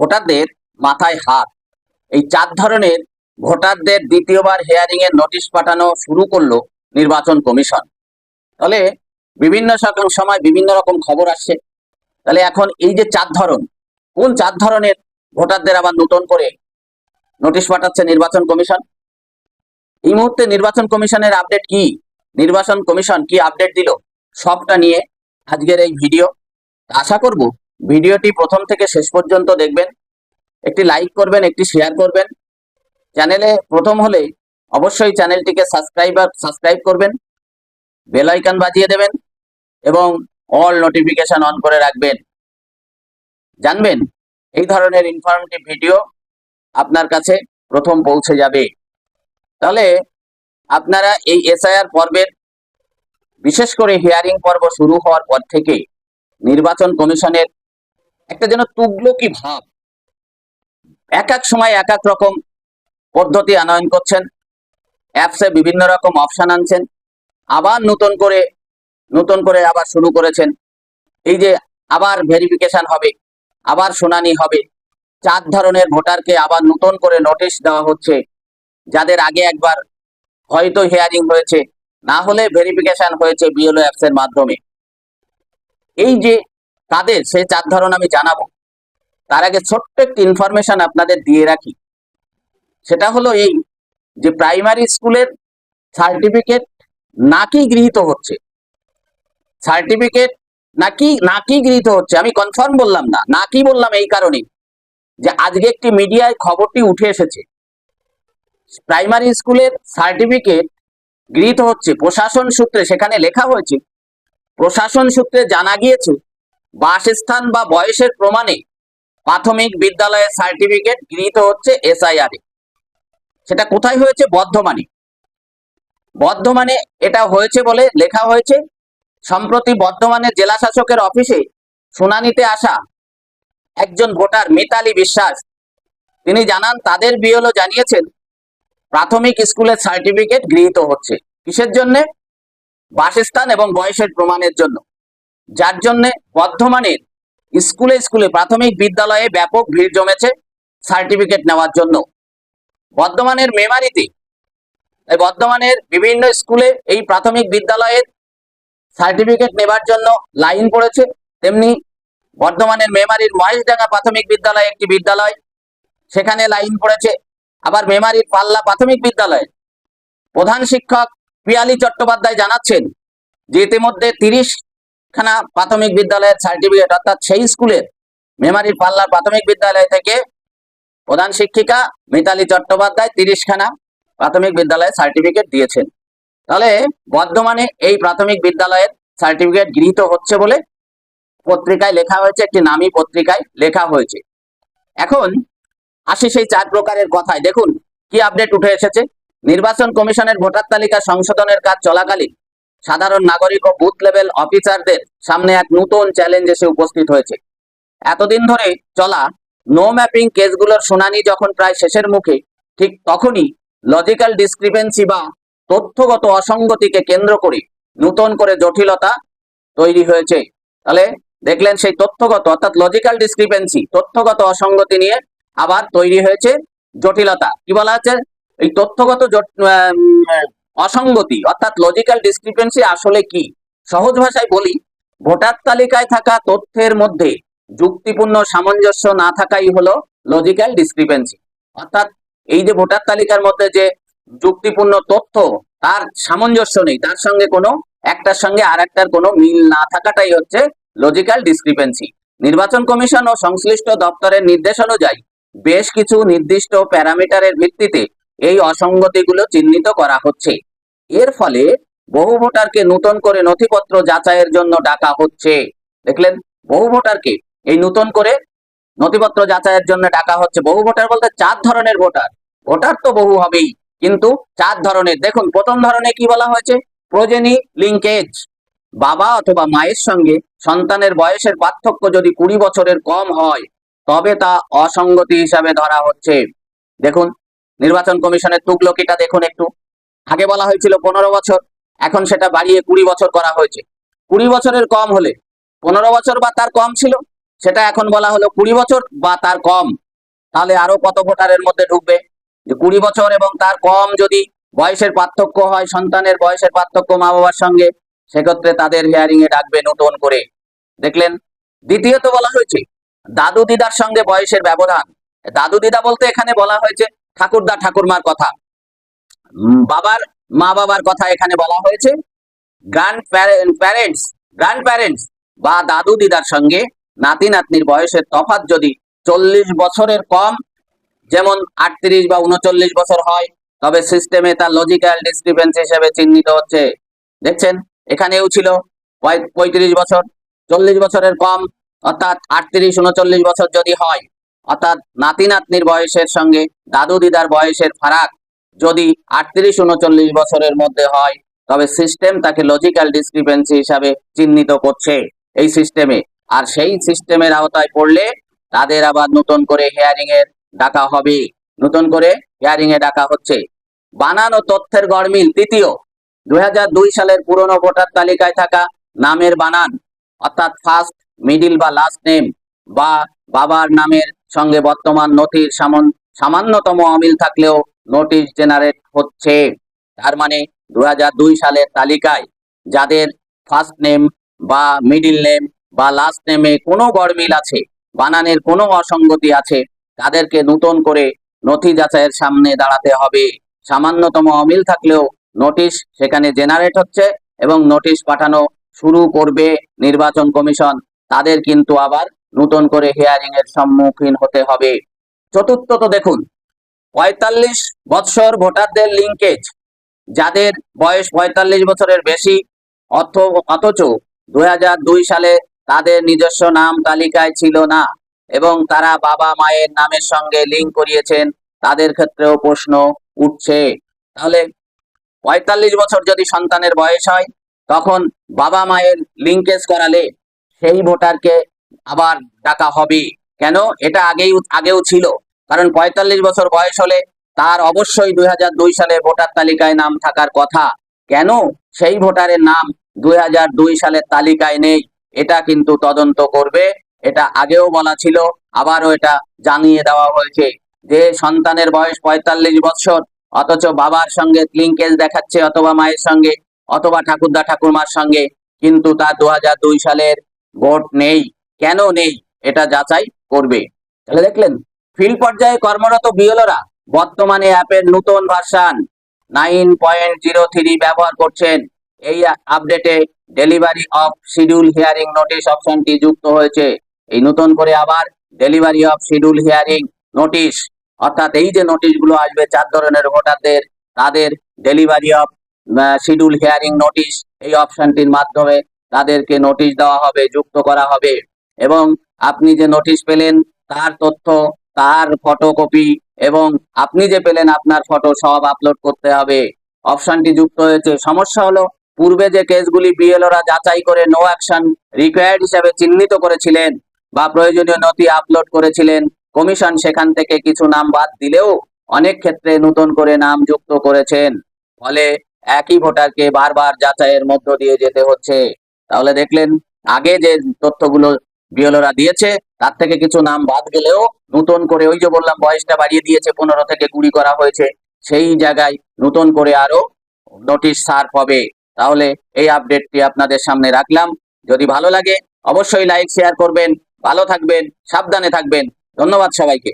ভোটারদের মাথায় হাত। এই চার ধরনের ভোটারদের দ্বিতীয়বার হেয়ারিং এর নোটিশ পাঠানো শুরু করল নির্বাচন কমিশন। তাহলে বিভিন্ন সময় বিভিন্ন রকম খবর আসছে। তাহলে এখন এই যে চার ধরন, কোন চার ধরনের ভোটারদের আবার নতুন করে নোটিশ পাঠাচ্ছে নির্বাচন কমিশন? এই মুহূর্তে নির্বাচন কমিশনের আপডেট কি? নির্বাচন কমিশন কি আপডেট দিল? সবটা নিয়ে আজকের এই ভিডিও আশা করব ভিডিওটি প্রথম থেকে শেষ পর্যন্ত দেখবেন। একটি লাইক করবেন, একটি শেয়ার করবেন। চ্যানেলে প্রথম হলে অবশ্যই চ্যানেলটিকে সাবস্ক্রাইবার সাবস্ক্রাইব করবেন। বেল আইকন বাজিয়ে দেবেন এবং অল নোটিফিকেশন অন করে রাখবেন। জানবেন এই ধরনের ইনফরমেটিভ ভিডিও আপনার কাছে প্রথম পৌঁছে যাবে। তাহলে আপনারা এই এসআইআর পর্বের বিশেষ করে হিয়ারিং পর্ব শুরু হওয়ার পর থেকে নির্বাচন কমিশনের একটা যেন তুগলকি ভাব। এক এক সময় এক এক রকম পদ্ধতি আনয়ন করছেন অ্যাপসে বিভিন্ন রকম অপশন আনছেন, আবার নতুন করে নতুন করে আবার শুরু করেছেন। এই যে আবার ভেরিফিকেশন হবে, আবার শুনানি হবে, চার ধরনের ভোটারকে আবার নতুন করে নোটিশ দেওয়া হচ্ছে, যাদের আগে একবার হয়তো হিয়ারিং হয়েছে, না হলে ভেরিফিকেশন হয়েছে বিএলও অ্যাপসের মাধ্যমে। এই যে কাদের? সেই চার ধরন আমি জানাব। তার আগে ছোট্ট একটি ইনফরমেশন আপনাদের দিয়ে রাখি। সেটা হলো এই যে প্রাইমারি স্কুলের সার্টিফিকেট নাকি গৃহীত হচ্ছে? সার্টিফিকেট নাকি নাকি গৃহীত হচ্ছে? আমি কনফার্ম বললাম না। নাকি বললাম এই কারণে যে আজকে একটি মিডিয়ায় খবরটি উঠে এসেছে। প্রাইমারি স্কুলের সার্টিফিকেট গৃহীত হচ্ছে। প্রশাসন সূত্রে সেখানে লেখা হয়েছে। প্রশাসন সূত্রে জানা গিয়েছে বাসস্থান বা বয়সের প্রমাণে প্রাথমিক বিদ্যালয়ের সার্টিফিকেট গৃহীত হচ্ছে এসআইআর। সেটা কোথায় হয়েছে? বর্ধমানে। বর্ধমানে এটা হয়েছে বলে লেখা হয়েছে, সম্প্রতি বর্ধমানের জেলা শাসকের অফিসে শুনানিতে আসা একজন ভোটার মিতালি বিশ্বাস। তিনি জানান, তাদের বিএলও জানিয়েছেন, প্রাথমিক স্কুলের সার্টিফিকেট গৃহীত হচ্ছে। কিসের জন্য? বাসস্থান এবং বয়সের প্রমাণের জন্য। যার জন্য বর্ধমানের স্কুলে স্কুলে প্রাথমিক বিদ্যালয়ে ব্যাপক ভিড় জমেছে সার্টিফিকেট নেওয়ার জন্য। বর্ধমানের মেমারিতে বর্ধমানের বিভিন্ন স্কুলে এই প্রাথমিক বিদ্যালয়ের সার্টিফিকেট নেবার জন্য লাইন পড়েছে। তেমনি বর্ধমানের মেমারির মহেশডাঙ্গা প্রাথমিক বিদ্যালয় একটি বিদ্যালয়, সেখানে লাইন পড়েছে। আবার মেমারির পাল্লা প্রাথমিক বিদ্যালয়ে, প্রধান শিক্ষক পিয়ালি চট্টোপাধ্যায় জানাচ্ছেন যে ইতিমধ্যে তিরিশ খানা প্রাথমিক বিদ্যালয়ের সার্টিফিকেট অর্থাৎ সেই স্কুলের মেমারির পাল্লার প্রাথমিক বিদ্যালয় থেকে প্রধান শিক্ষিকা মিতালি চট্টোপাধ্যায় তিরিশখানা প্রাথমিক বিদ্যালয়ের সার্টিফিকেট দিয়েছেন। তাহলে বর্ধমানে এই প্রাথমিক বিদ্যালয়ের সার্টিফিকেট গৃহীত হচ্ছে বলে পত্রিকায় লেখা হয়েছে, একটি নামী পত্রিকায় লেখা হয়েছে। এখন আসি সেই চার প্রকারের কথায়। দেখুন, কি আপডেট উঠে এসেছে? নির্বাচন কমিশনের ভোটার তালিকা সংশোধনের কাজ চলাকালীন সাধারণ নাগরিক ও বুথ লেভেল অফিসারদের সামনে এক নতুন চ্যালেঞ্জ এসে উপস্থিত হয়েছে। এতদিন ধরে চলা নো ম্যাপিং কেসগুলোর শুনানি যখন প্রায় শেষের মুখে, ঠিক তখনই লজিক্যাল ডিসক্রিপেন্সি বা তথ্যগত অসঙ্গতিকে কেন্দ্র করে নতুন করে জটিলতা তৈরি হয়েছে। তাহলে দেখলেন সেই তথ্যগত অর্থাৎ লজিক্যাল ডিসক্রিপেন্সি তথ্যগত অসঙ্গতি নিয়ে আবার তৈরি হয়েছে জটিলতা। কি বলা হচ্ছে এই তথ্যগত অসঙ্গতি, অর্থাৎ লজিক্যাল ডিসক্রিপেন্সি আসলে কি? সহজ ভাষায় বলি, ভোটার তালিকায় থাকা তথ্যের মধ্যে যুক্তিপূর্ণ সামঞ্জস্য না থাকাই হলো লজিক্যাল ডিসক্রিপেন্সি অর্থাৎ এই যে ভোটার তালিকার মধ্যে যে যুক্তিপূর্ণ তথ্য, তার সামঞ্জস্য নেই, তার সঙ্গে কোনো, একটার সঙ্গে আর একটার কোনো মিল না থাকাটাই হচ্ছে লজিক্যাল ডিসক্রিপেন্সি নির্বাচন কমিশন ও সংশ্লিষ্ট দপ্তরের নির্দেশ অনুযায়ী বেশ কিছু নির্দিষ্ট প্যারামিটারের ভিত্তিতে এই অসঙ্গতিগুলো চিহ্নিত করা হচ্ছে। এর ফলে বহু ভোটারকে নতুন করে নথিপত্র যাচাইয়ের জন্য ডাকা হচ্ছে। দেখলেন? বহু ভোটারকে এই নতুন করে নথিপত্র যাচাইয়ের জন্য ডাকা হচ্ছে। বহু ভোটার বলতে চার ধরনের ভোটার। ভোটার তো বহু হবেই, কিন্তু চার ধরনের। দেখুন, প্রথম ধরনে কি বলা হয়েছে? Progeny linkage. বাবা অথবা মায়ের সঙ্গে সন্তানের বয়সের পার্থক্য যদি কুড়ি বছরের কম হয়, তবে তা অসঙ্গতি হিসাবে ধরা হচ্ছে। দেখুন, নির্বাচন কমিশনের তুগলকিটা দেখুন একটু। আগে বলা হয়েছিল পনেরো বছর, এখন সেটা বাড়িয়ে কুড়ি বছর করা হয়েছে। কুড়ি বছরের কম হলে, পনেরো বছর বা তার কম ছিল, সেটা এখন বলা হলো কুড়ি বছর বা তার কম। তাহলে আরও কত ভোটারের মধ্যে ঢুকবে? যে কুড়ি বছর এবং তার কম যদি বয়সের পার্থক্য হয়, সন্তানের বয়সের পার্থক্য মা বাবার সঙ্গে, সেক্ষেত্রে তাদের হিয়ারিং এ ডাকবে নতুন করে। দেখলেন? দ্বিতীয়ত বলা হয়েছে, দাদু দিদার সঙ্গে বয়সের ব্যবধান। দাদু দিদা বলতে এখানে বলা হয়েছে, ঠাকুরদা ঠাকুরমার কথা। বাবার, মা বাবার কথা এখানে বলা হয়েছে। গ্র্যান্ড প্যারেন্টস গ্র্যান্ড প্যারেন্টস বা দাদু দিদার সঙ্গে নাতি নাতনির বয়সের তফাৎ যদি চল্লিশ বছরের কম, যেমন আটত্রিশ বা উনচল্লিশ বছর হয়, তবে সিস্টেমে তার লজিক্যাল ডিসক্রিপেন্স হিসেবে চিহ্নিত হচ্ছে। দেখছেন, এখানেও ছিল পঁয়- পঁয়ত্রিশ বছর, চল্লিশ বছরের কম, অর্থাৎ আটত্রিশ, উনচল্লিশ বছর যদি হয়, অর্থাৎ নাতি নাতনির বয়সের সঙ্গে দাদু দিদার বয়সের ফারাক যদি আটত্রিশ, উনচল্লিশ বছরের মধ্যে হয়, তবে সিস্টেম তাকে লজিক্যাল ডিসক্রিপেন্সি হিসাবে চিহ্নিত করছে এই সিস্টেমে আর সেই সিস্টেমের আওতায় পড়লে তাদের আবার নতুন করে হিয়ারিং এর ডাকা হবে। নতুন করে হিয়ারিং এ ডাকা হচ্ছে। বানানো তথ্যের গড়মিল তৃতীয়। দুই হাজার দুই সালের পুরনো ভোটার তালিকায় থাকা নামের বানান, অর্থাৎ ফার্স্ট মিডিল বা লাস্ট নেম বা বাবার নামের সঙ্গে বর্তমান নথির সামন- সামান্যতম অমিল থাকলেও নোটিশ জেনারেট হচ্ছে। তার মানে দু হাজার দুই সালের তালিকায় যাদের ফার্স্ট নেম বা মিডিল নেম বা লাস্ট নেমে কোনো গড়মিল আছে, বানানের কোনো অসঙ্গতি আছে, তাদেরকে নতুন করে নথি যাচাইয়ের সামনে দাঁড়াতে হবে। সামান্যতম অমিল থাকলেও নোটিশ সেখানে জেনারেট হচ্ছে এবং নোটিশ পাঠানো শুরু করবে নির্বাচন কমিশন। তাদের কিন্তু আবার নতুন করে হিয়ারিং এর সম্মুখীন হতে হবে। চতুর্থত দেখুন পঁয়তাল্লিশ বৎসর ভোটারদের লিঙ্কেজ যাদের বয়স পঁয়তাল্লিশ বছরের বেশি অর্থ অথচ দুই হাজার দুই সালে তাদের নিজস্ব নাম তালিকায় ছিল না এবং তারা বাবা মায়ের নামের সঙ্গে লিঙ্ক করিয়েছেন, তাদের ক্ষেত্রেও প্রশ্ন উঠছে। তাহলে পঁয়তাল্লিশ বছর যদি সন্তানের বয়স হয়, তখন বাবা মায়ের লিঙ্কেজ করালে সেই ভোটারকে আবার ডাকা হবে। কেন? এটা আগেই, আগেও ছিল। কারণ পঁয়তাল্লিশ বছর বয়স হলে তার অবশ্যই দুই হাজার দুই সালে ভোটার তালিকায় নাম থাকার কথা। কেন? সেই ভোটারের নাম দুই হাজার দুই সালের তালিকায় নেই। এটা কিন্তু তদন্ত করবে। এটা আগেও বলা ছিল, আবারও এটা জানিয়ে দেওয়া হয়েছে যে সন্তানের বয়স পঁয়তাল্লিশ বছর, অথচ বাবার সঙ্গে লিঙ্কেজ দেখাচ্ছে অথবা মায়ের সঙ্গে, অথবা ঠাকুরদা ঠাকুরমার সঙ্গে, কিন্তু তার দু হাজার দুই সালের ভোট নেই। কেন নেই? এটা যাচাই করবে। তাহলে দেখলেন ফিল্ড পর্যায়ে কর্মরত বিএলওরা বর্তমানে অ্যাপের নতুন version nine point zero three ব্যবহার করছেন। এই আপডেটে delivery of schedule hearing notice অপশনটি যুক্ত হয়েছে। এই নতুন করে আবার delivery of schedule hearing notice, অর্থাৎ এই যে নোটিশগুলো আসবে চার ধরনের ভোটারদের, তাদের delivery of schedule hearing notice, এই অপশনটির মাধ্যমে তাদেরকে নোটিশ দেওয়া হবে, যুক্ত করা হবে। এবং আপনি যে নোটিশ পেলেন, তার তথ্য তার ফটোকপি এবং আপনি যে পেলেন আপনার ফটো সব আপলোড করতে হবে। অপশনটি যুক্ত হয়েছে। সমস্যা হলো, পূর্বে যে কেসগুলি বিএলওরা যাচাই করে নো অ্যাকশন রিকোয়ার্ড হিসেবে চিহ্নিত করেছিলেন বা প্রয়োজনীয় নথি আপলোড করেছিলেন কমিশন সেখান থেকে কিছু নাম বাদ দিলেও অনেক ক্ষেত্রে নতুন করে নাম যুক্ত করেছেন। ফলে একই ভোটারকে বারবার যাচাইয়ের মধ্য দিয়ে যেতে হচ্ছে। তাহলে দেখলেন, আগে যে তথ্যগুলো বিএলওরা দিয়েছে, তার থেকে কিছু নাম বাদ গেলেও নতুন করে ওই যে বললাম, বয়সটা বাড়িয়ে দিয়েছে, পনেরো থেকে কুড়ি করা হয়েছে, সেই জায়গায় নতুন করে আরও নোটিশ সার্ভ হবে। তাহলে এই আপডেটটি আপনাদের সামনে রাখলাম। যদি ভালো লাগে, অবশ্যই লাইক শেয়ার করবেন, ভালো থাকবেন, সাবধানে থাকবেন। ধন্যবাদ সবাইকে।